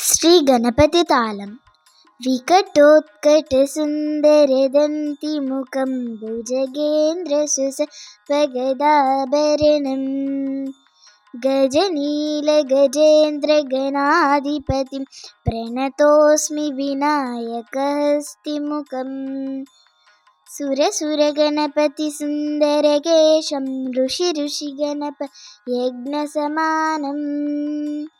श्रीगणपतितालं विकटोत्कटसुन्दरदन्तिमुखं भुजगेन्द्रसुसगदाभरणं गजनीलगजेन्द्रगणाधिपतिं प्रणतोऽस्मि विनायकहस्तिमुखम्। सुरसुरगणपतिसुन्दरकेशं ऋषिऋषिगणपयज्ञसमानम्।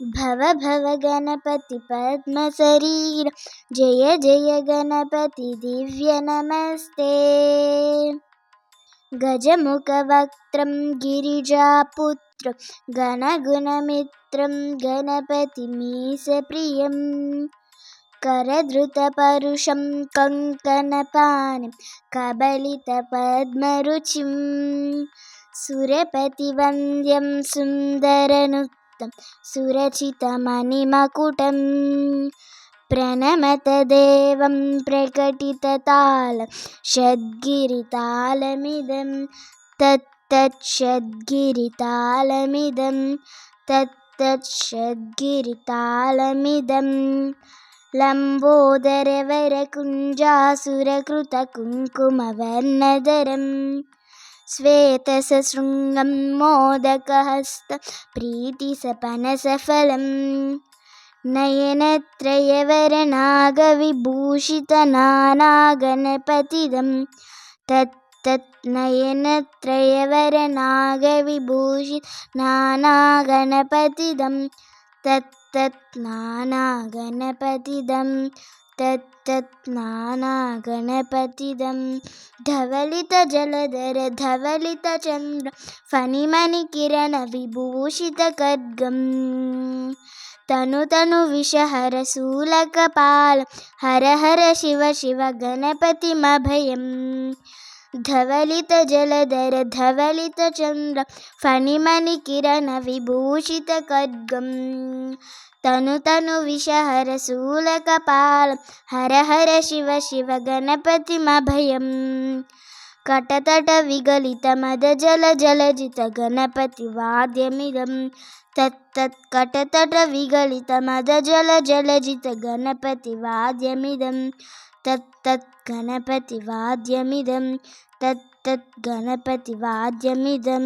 భవ భవ గణపతి పద్మ శరీర జయ జయ గణపతి దివ్య నమస్తే గజముఖవక్త్రం గిరిజాపుత్రం గణగుణమిత్రం గణపతి మీసప్రియం కరధృతపరుషం కంకణపాణి కబలితపద్మరుచిం సురపతివంద్యం సుందరను सुन्दरनुत्तं सुरचितमणिमकुटं प्रणमत देवं प्रकटिततालं षड्गिरितालमिदं तत्तच्छद्गिरितालमिदं तत्तच्छद्गिरितालमिदं लम्बोदरवरकुञ्जासुरकृतकुङ्कुमवर्णधरं श्वेतसशृङ्गं मोदकहस्तं प्रीतिसपनसफलं नयनत्रयवरनागविभूषितनानागणपतिदं तत्तत् नयनत्रयवरनागविभूषितनानागणपतिदं तत्तत् नानागणपतिदं तत्तत् नानागणपतिदं धवलितजलधर धवलितचन्द्र फणिमणिकिरणविभूषितखड्गं तनु तनु विषहर शूलकपाल हर हर शिव शिव गणपतिमभयम् धवलितजलधर धवलितचन्द्र फणिमणिकिरणविभूषितखड्गं तनु तनु विषहर शूलकपाल हर हर शिव शिव गणपतिमभयम् कटतटविगलितमदजलजलजितगणपतिवाद्यमिदं तत्तत् कटतटविगलितमदजलजलजितगणपतिवाद्यमिदं तत्तत् गणपतिवाद्यमिदं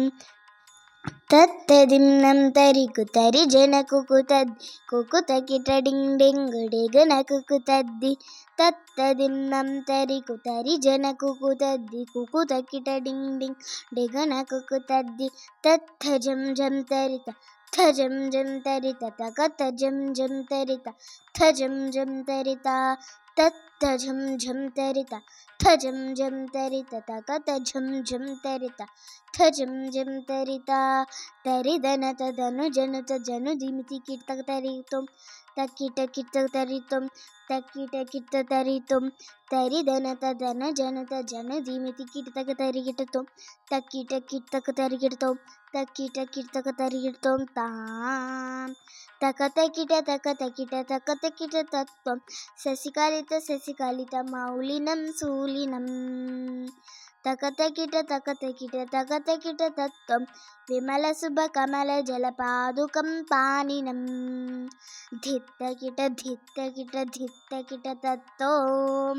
तत्तत् गणपतिवाद्यमिदं तत्तदिन्नं तरिकुतरि जनकुकुतद् कुकुतकिटडिङ् डिङ्गुडिगुनकुकुतद्दि तत्तदिन्नं तरिकुतरि जनकुकुतद्दि कुकुतकिटडिङ् डिङ् डिगुनकुकुतद्दि तत्थजं जं तरित थजं जं तरित तकतजं जं तरित थजं जं तत्त झम झम तरिता, थ झम झम तरिता तकत झम झम तरिता, थ झम झम तरिता, तरिदन तदनु जनु तजनु दिमिति कीर्तक तरितुम तकीट कीर्तक तरितुम तकीट कीर्त तरितुम, तरिदन तदन जनु तजनु दिमिति कीर्तक तरिगिटतुम तकीट कीर्तक तरिगिटतुम तकीट कीर्तक तरिगिटतुम ता तरिगिटुं तां तकतकिट तकतकिट तकतकिट तत्त्वं शशिकालित शशिकालित मौलिनं शूलिनं तकतकिट तकतकिट तकतकिट तत्त्वं विमलशुभकमलजलपादुकं पानिनं धित्तकिट धित्तकिट धित्तकिट तत्त्वं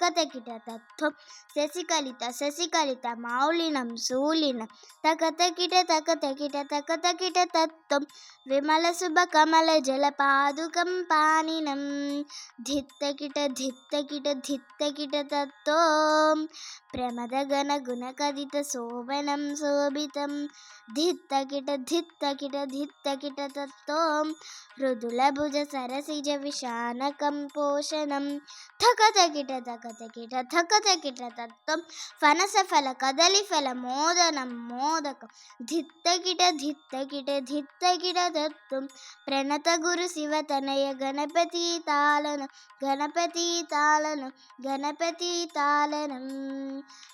தகதகிட சசிகலிதா சசிகலிதா மௌலினம் சூலினம் தகதகிட தகதகிட தகதகிட தத்துவம் விமல சுப கமல ஜல பாதுகம் பாணினம் ಧಿತ್ತಕಿಟ ಧಿತ್ತಕಿಟ ಧಿತ್ತಕಿಟ ತತ್ತೋ ಪ್ರಮದಗನ ಗುಣಕದಿತ ಸೋವನಂ ಶೋಭಿತಂ ಧಿತ್ತಕಿಟ ಧಿತ್ತಕಿಟ ಧಿತ್ತಕಿಟ ತತ್ತೋ ಮೃದುಲಭುಜ ಸರಸಿಜ ವಿಶಾನಕಂ ಪೋಷಣಂ ಥಕತಕಿಟ ತಕ ಕಿಟ ಧಕತ ಕಿಟ ತತ್ವ ಫನಸ ಫಲ ಕದಲಿ ಫಲ ಮೋದನ ಮೋದಕ ಧಿತ್ತ ಕಿಟ ಧಿತ್ತ ಕಿಟ ಧಿತ್ತ ಕಿಟ ತತ್ವ ಪ್ರಣತ ಗುರು ಶಿವತನಯ ಗಣಪತಿ ತಾಳನ ಗಣಪತಿ ತಾಳನ ಗಣಪತಿ ತಾಳನ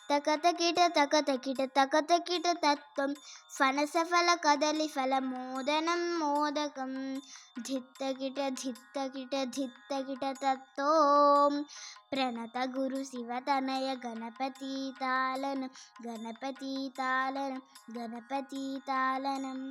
ತಕತ ಕಿಟ ತಕತ ಕಿಟ ತಕತ ಕಿಟ ತತ್ವ ಫನಸ ಫಲ ಕದಲಿ ಫಲ ಮೋದನಂ ಮೋದಕಂ ಧಿತ್ತ ಕಿಟ ಧಿತ್ತ ಕಿಟ ಧಿತ್ತ ಕಿಟ ತತ್ತೋ ಪ್ರಣತ గురు శివ తనయ గణపతి తాళనం గణపతి తాళనం గణపతి తాళనం.